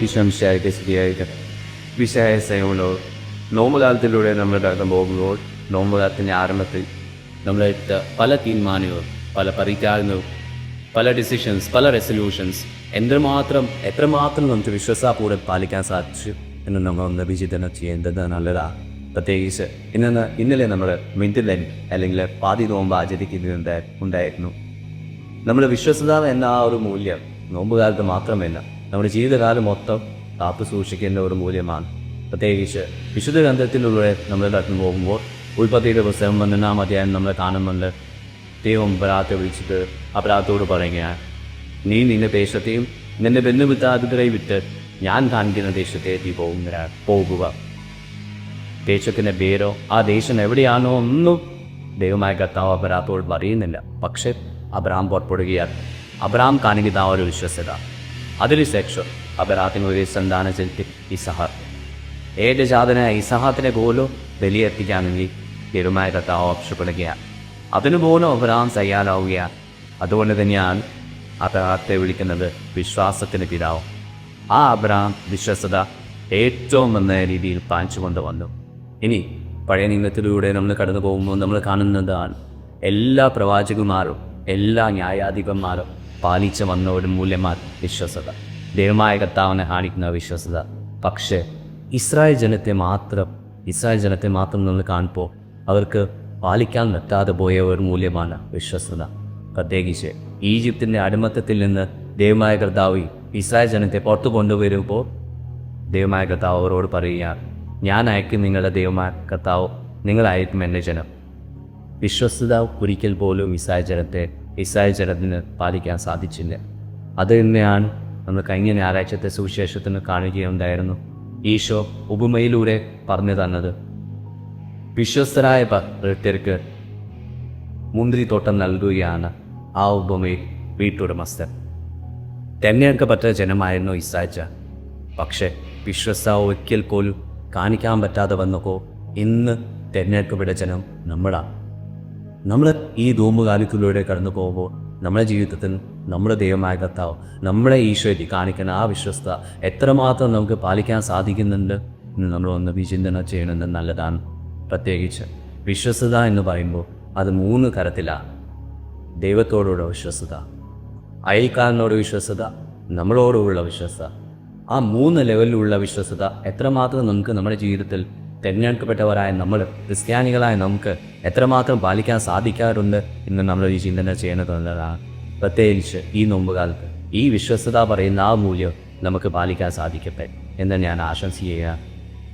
വിഷംശായിട്ട് ശരിയായിട്ട് വിഷയ സേവനോ നോമ്പുകാലത്തിലൂടെ നമ്മൾ കടന്നു പോകുമ്പോൾ നോമ്പുകാലത്തിന്റെ ആരംഭത്തിൽ നമ്മളെടുത്ത പല തീരുമാനങ്ങളും പല പരിചാരങ്ങളും പല ഡിസിഷൻസ് പല റെസൊല്യൂഷൻസ് എന്തുമാത്രം എത്രമാത്രം നമുക്ക് വിശ്വാസപൂർവം പാലിക്കാൻ സാധിച്ചു എന്ന് നമ്മൾ ഒന്ന് വിചിന്തനം ചെയ്യേണ്ടത് നല്ലതാണ്. പ്രത്യേകിച്ച് ഇന്ന് ഇന്നലെ നമ്മൾ മിന്തിലൻ അല്ലെങ്കിൽ പാതി നോമ്പ് ആചരിക്കുന്നത് ഉണ്ടായിരുന്നു. നമ്മുടെ വിശ്വസത എന്ന ആ ഒരു മൂല്യം നോമ്പുകാലത്ത് മാത്രമല്ല നമ്മുടെ ജീവിതകാലം മൊത്തം കാത്തു സൂക്ഷിക്കേണ്ട ഒരു മൂല്യമാണ്. പ്രത്യേകിച്ച് വിശുദ്ധ ഗ്രന്ഥത്തിലൂടെ നമ്മൾ കടന്നു പോകുമ്പോൾ ഉൽപ്പത്തിയുടെ പുസ്തകം പന്ത്രണ്ടാം അധ്യായം നമ്മളെ കാണുന്നുണ്ട്. ദൈവം പ്രാർത്ഥ വിളിച്ചിട്ട് അപരാധത്തോട് പറയുകയാണ് നീ നിന്റെ ദേശത്തെയും നിന്റെ ബന്ധുമിത്താതിരെ വിട്ട് ഞാൻ കാണിക്കുന്ന ദേശത്തെ നീ പോകുന്ന പോകുക. ദേശത്തിന്റെ പേരോ ആ ദേശം എവിടെയാണോ ഒന്നും ദൈവമായ കർത്താവ് അബ്രാത്തോട് പറയുന്നില്ല. പക്ഷേ അബ്രാം പുറപ്പെടുകയാണ് അബ്രാം കാണിക്കുന്ന ആ ഒരു വിശ്വസത അതിനുശേഷം അബ്രാത്തിന് ഒരു സന്താന ചെലുത്തി ഇസഹാർ ഏത് ജാതനായ ഇസഹാത്തിനെ പോലും ബലിയെത്തിക്കാണെങ്കിൽ പെരുമായ കർത്താവ് ആവശ്യപ്പെടുകയാണ് അതിനുപോലും പോലും അബ്രാം തയ്യാറാവുകയാണ് അതുകൊണ്ട് തന്നെയാണ് അബ്രാത്തെ വിളിക്കുന്നത് വിശ്വാസത്തിന് പിതാവ്. ആ അബ്രഹാം വിശ്വസത ഏറ്റവും നന്ന രീതിയിൽ പാലിച്ചുകൊണ്ട് വന്നു ഇനി പഴയ നിയമത്തിലൂടെ നമ്മൾ കടന്നു പോകുമ്പോൾ നമ്മൾ കാണുന്നതാണ് എല്ലാ പ്രവാചകന്മാരും എല്ലാ ന്യായാധിപന്മാരും പാലിച്ചു വന്ന ഒരു മൂല്യമാർ വിശ്വസത ദൈവമായ കർത്താവിനെ കാണിക്കുന്ന വിശ്വസത പക്ഷേ ഇസ്രായേൽ ജനത്തെ മാത്രം ഇസ്രായേൽ ജനത്തെ മാത്രം നമ്മൾ കാണുമ്പോൾ അവർക്ക് പാലിക്കാൻ പറ്റാതെ പോയ ഒരു മൂല്യമാണ് വിശ്വസത പ്രത്യേകിച്ച് ഈജിപ്തിന്റെ അടിമത്തത്തിൽ നിന്ന് ദൈവമായ കർത്താവ് ഇസ്രായേൽ ജനത്തെ പുറത്തു കൊണ്ടുവരുമ്പോൾ ദൈവമായ കർത്താവ് അവരോട് പറയുകയാണ് അയക്കും നിങ്ങളുടെ ദൈവമായ കർത്താവ് നിങ്ങളായിരിക്കും എന്റെ ജനം. വിശ്വസത ഒരിക്കൽ പോലും ഇസ്രായേൽ ജനത്തെ ഇസ്രായേൽ ജനത്തിന് പാലിക്കാൻ സാധിച്ചില്ല. അത് തന്നെയാണ് നമ്മൾ കഴിഞ്ഞ ഞായറാഴ്ചത്തെ സുവിശേഷത്തിന് കാണുകയുണ്ടായിരുന്നു ഈശോ ഉപമയിലൂടെ പറഞ്ഞു തന്നത്. വിശ്വസ്തരായ ഭക്തർക്ക് മുന്തിരിത്തോട്ടം നൽകുകയാണ് ആ ഉപമയിൽ വീട്ടുടമസ്ഥൻ. തെരഞ്ഞെടുക്കപ്പെട്ട ജനമായിരുന്നു ഇസാച്ച പക്ഷേ വിശ്വസ്ത ഒരിക്കൽ പോലും കാണിക്കാൻ പറ്റാതെ വന്നപ്പോൾ ഇന്ന് തെരഞ്ഞെടുക്കപ്പെട്ട ജനം നമ്മളാണ്. നമ്മൾ ഈ ധൂമുകാലിക്കുള്ളിലൂടെ കടന്നു പോകുമ്പോൾ നമ്മുടെ ജീവിതത്തിൽ നമ്മുടെ ദൈവമായ കർത്താവ് നമ്മുടെ ഈശ്വരി കാണിക്കുന്ന ആ വിശ്വസ്ത എത്രമാത്രം നമുക്ക് പാലിക്കാൻ സാധിക്കുന്നുണ്ട് എന്ന് നമ്മൾ ഒന്ന് വിചിന്തനം ചെയ്യണമെന്ന് നല്ലതാണ്. പ്രത്യേകിച്ച് വിശ്വസ്തത എന്ന് പറയുമ്പോൾ അത് മൂന്ന് തരത്തിലാണ് ദൈവത്തോടുള്ള വിശ്വസ്തത അയൽക്കാരനോട് വിശ്വസ്തത നമ്മളോടുള്ള വിശ്വസ്തത. ആ മൂന്ന് ലെവലിലുള്ള വിശ്വസ്തത എത്രമാത്രം നമുക്ക് നമ്മുടെ ജീവിതത്തിൽ തിരഞ്ഞെടുക്കപ്പെട്ടവരായ നമ്മൾ ക്രിസ്ത്യാനികളായ നമുക്ക് എത്രമാത്രം പാലിക്കാൻ സാധിക്കാറുണ്ട് എന്ന് നമ്മൾ ഈ ചിന്തന ചെയ്യേണ്ടതുള്ളതാണ് പ്രത്യേകിച്ച് ഈ നോമ്പുകാലത്ത് ഈ വിശ്വസ്തത പറയുന്ന ആ മൂല്യം നമുക്ക് പാലിക്കാൻ സാധിക്കട്ടെ എന്ന് ഞാൻ ആശംസിക്കുക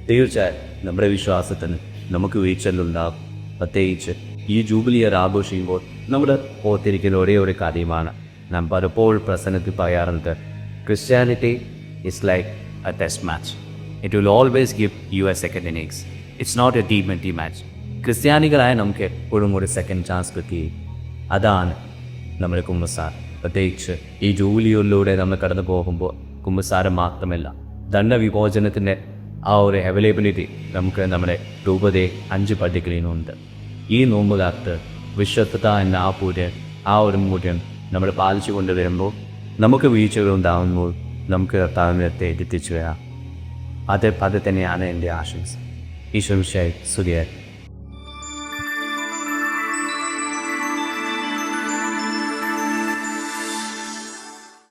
തീർച്ചയായും നമ്മുടെ വിശ്വാസത്തിന് നമുക്ക് വീഴ്ചലുണ്ടാകും പ്രത്യേകിച്ച് ഈ ജൂബിലിയർ ആഘോഷിക്കുമ്പോൾ നമ്മുടെ ഓർത്തിരിക്കുന്ന ഒരേ ഒരു കാര്യമാണ്. നാം പലപ്പോഴും പ്രസന്നത്തിൽ പറയാറുണ്ട് Christianity is like a test match it will always give you a second innings it's not a team twenty match ക്രിസ്ത്യാനികളായ നമുക്ക് എപ്പോഴും ഒരു സെക്കൻഡ് ചാൻസ് കിട്ടി. അതാണ് നമ്മൾ കുമ്പസാർ. പ്രത്യേകിച്ച് ഈ ജോലിയിലൂടെ നമ്മൾ കടന്നു പോകുമ്പോൾ കുമ്പസാരം മാത്രമല്ല ദണ്ഡവിഭോജനത്തിന്റെ ആ ഒരു അവൈലബിലിറ്റി നമുക്ക് നമ്മുടെ രൂപതയെ അഞ്ച് പഠിക്കലിനുണ്ട് ഈ നോമ്പുകാലത്ത് വിശ്വസ്തത എന്ന ആ പൂര് ആ ഒരു മൂല്യം നമ്മൾ പാലിച്ചു കൊണ്ടുവരുമ്പോൾ നമുക്ക് വീഴ്ചകൾ ഉണ്ടാകുമ്പോൾ നമുക്ക് കർത്താവിനത്തെ എത്തിച്ചു വരാം അത് അത് തന്നെയാണ് എന്റെ ആശംസ. ഈശ്വര സ്തുതിയായി